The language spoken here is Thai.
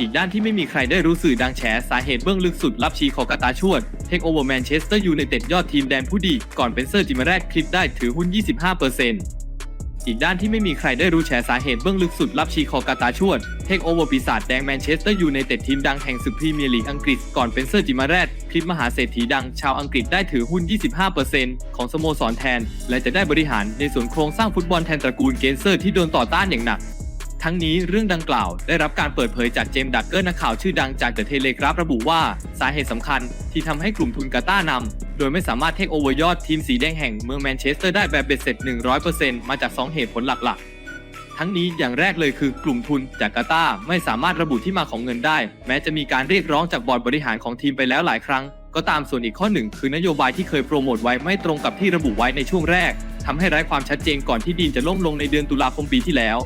อีกด้านที่ไม่มีใครได้รู้สื่อดังแฉสาเหตุเบื้องลึกสุดรับชีของกาตาชวดเทคโอเวอร์แมนเชสเตอร์ยูไนเต็ดยอดทีมแดนผู้ดี ก่อนเป็นเซอร์จิมาแรกคลิปได้ถือหุ้น 25%อีกด้านที่ไม่มีใครได้รู้แฉสาเหตุเบื้องลึกสุดรับชีคอกาตาชวดเทคโอเวอร์ปีศาจแดงแมนเชสเตอร์ยูไนเต็ดทีมดังแห่งศึกพรีเมียร์ลีกอังกฤษก่อนเป็นเซอร์จิมาแรกคลิปมหาเศรษฐีดังชาวอังกฤษได้ถือหุ้น 25%ของสโมสรแทน และจะได้บริหารในส่วนโครงสร้างฟุตบอลแทนตระกูลเกนเซอร์ที่โดนต่อต้านอย่างหนัก ทั้งนี้เรื่องดังกล่าวได้รับการเปิดเผยจากเจมส์ดักเกอร์นักข่าวชื่อดังจากเดอะเทเลกราฟระบุว่า สาเหตุสำคัญที่ทำให้กลุ่มทุนกาตาร์นำโดยไม่สามารถเทคโอเวอร์ยอดทีมสีแดงแห่งเมืองแมนเชสเตอร์ได้แบบเบ็ดเสร็จ 100%มาจาก 2 เหตุผลหลักๆ ทั้งนี้อย่างแรกเลยคือกลุ่มทุนจากกาตาร์ไม่สามารถระบุที่มาของเงินได้ แม้จะมีการเรียกร้องจากบอร์ดบริหารของทีมไปแล้วหลายครั้ง ก็ตามส่วนอีกข้อหนึ่งคือนโยบายที่เคยโปรโมทไว้ไม่ตรงกับที่ระบุไว้ในช่วงแรกทำให้ไร้ความชัดเจนก่อนที่ดีลจะล่มลงในเดือนตุลาคมปีที่แล้ว